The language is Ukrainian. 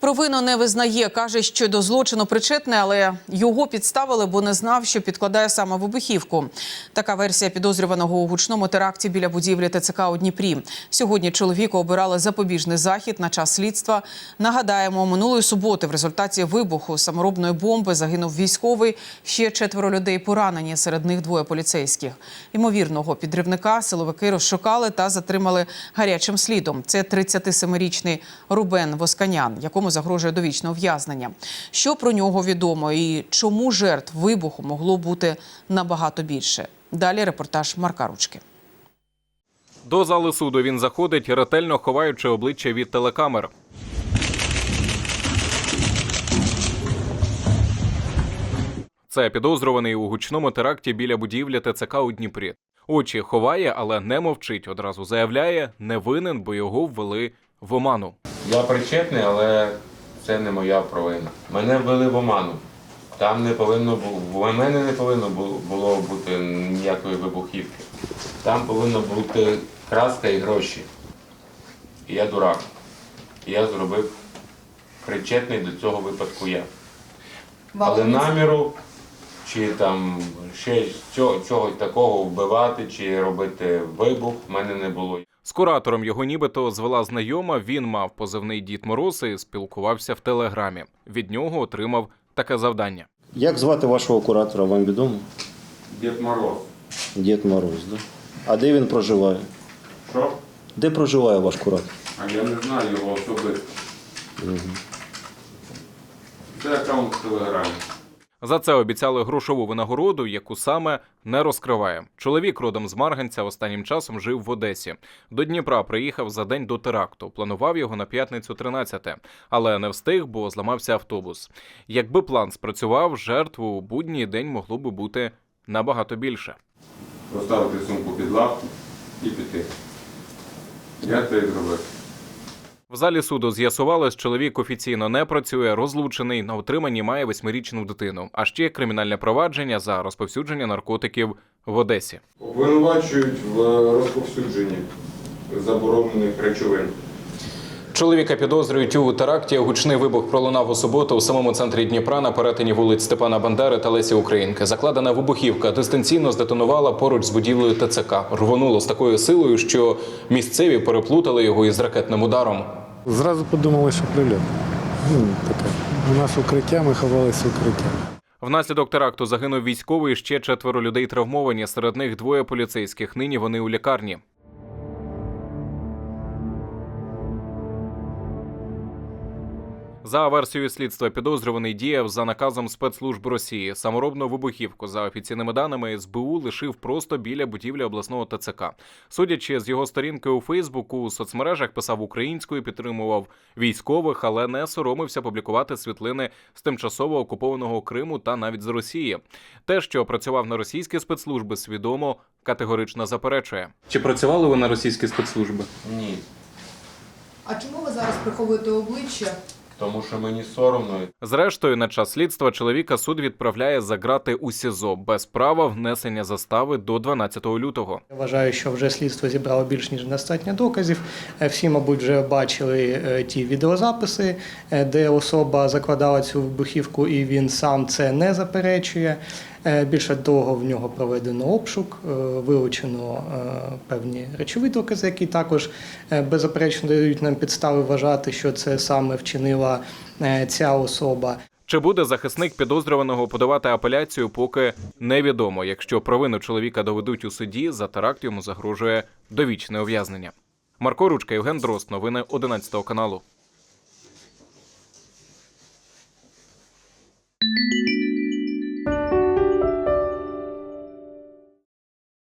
Провину не визнає, каже, що до злочину причетний, але його підставили, бо не знав, що підкладає саме вибухівку. Така версія підозрюваного у гучному теракті біля будівлі ТЦК у Дніпрі. Сьогодні чоловіку обирали запобіжний захід на час слідства. Нагадаємо, минулої суботи в результаті вибуху саморобної бомби загинув військовий. Ще четверо людей поранені. Серед них двоє поліцейських. Ймовірного підривника силовики розшукали та затримали гарячим слідом. Це 37-річний Рубен Восканян, якому загрожує довічне ув'язнення. Що про нього відомо і чому жертв вибуху могло бути набагато більше? Далі репортаж Марка Ручки. До зали суду він заходить, ретельно ховаючи обличчя від телекамер. Це підозрюваний у гучному теракті біля будівлі ТЦК у Дніпрі. Очі ховає, але не мовчить. Одразу заявляє, не винен, бо його ввели в оману. Я причетний, але це не моя провина. Мене ввели в оману. Там не повинно було, в мене не повинно було, бути ніякої вибухівки. Там повинна бути краска і гроші. І я дурак. І я зробив причетний до цього випадку я. Але наміру чи там ще цього, чогось такого вбивати чи робити вибух в мене не було. З куратором його нібито звела знайома. Він мав позивний Дід Мороз і спілкувався в телеграмі. Від нього отримав таке завдання. Як звати вашого куратора, вам відомо? Дід Мороз. Дід Мороз, да? А де він проживає? Що? Де проживає ваш куратор? А я не знаю його особисто. Це аккаунт в Телеграмі. За це обіцяли грошову винагороду, яку саме не розкриває. Чоловік родом з Марганця останнім часом жив в Одесі. До Дніпра приїхав за день до теракту. Планував його на п'ятницю 13, але не встиг, бо зламався автобус. Якби план спрацював, жертв у будній день могло би бути набагато більше. Поставити сумку під лавку і піти. Я це і зробив. В залі суду з'ясувалось, чоловік офіційно не працює, розлучений, на утриманні має восьмирічну дитину, а ще кримінальне провадження за розповсюдження наркотиків в Одесі. Обвинувачують в розповсюдженні заборонених речовин. Чоловіка підозрюють у теракті. Гучний вибух пролунав у суботу у самому центрі Дніпра на перетині вулиць Степана Бандери та Лесі Українки. Закладена вибухівка дистанційно здетонувала поруч з будівлею ТЦК. Рвонуло з такою силою, що місцеві переплутали його із ракетним ударом. Зразу подумали, що прильот. Ну, таке. У нас укриття, ми ховалися укриття. Внаслідок теракту загинув військовий. Ще четверо людей травмовані. Серед них двоє поліцейських. Нині вони у лікарні. За версією слідства, підозрюваний діяв за наказом спецслужб Росії. Саморобну вибухівку за офіційними даними СБУ лишив просто біля будівлі обласного ТЦК. Судячи з його сторінки у Фейсбуку, у соцмережах писав українською, підтримував військових, але не соромився публікувати світлини з тимчасово окупованого Криму та навіть з Росії. Те, що працював на російські спецслужби, свідомо категорично заперечує. Чи працювали ви на російські спецслужби? Ні. А чому ви зараз приховуєте обличчя? Тому що мені соромно. Зрештою, на час слідства чоловіка суд відправляє за грати у СІЗО без права внесення застави до 12 лютого. Я вважаю, що вже слідство зібрало більш ніж достатньо доказів. Е, Всі, мабуть, вже бачили е, ті відеозаписи, е, де особа закладала цю вибухівку, і він сам це не заперечує. Е, Більше того, в нього проведено обшук, е, вилучено е, певні речові докази, які також беззаперечно дають нам підстави вважати, що це саме вчинила ця особа. Чи буде захисник підозрюваного подавати апеляцію, поки невідомо. Якщо провину чоловіка доведуть у суді, за теракт йому загрожує довічне ув'язнення. Марко Ручка, Євген Дрозд. Новини 11 каналу.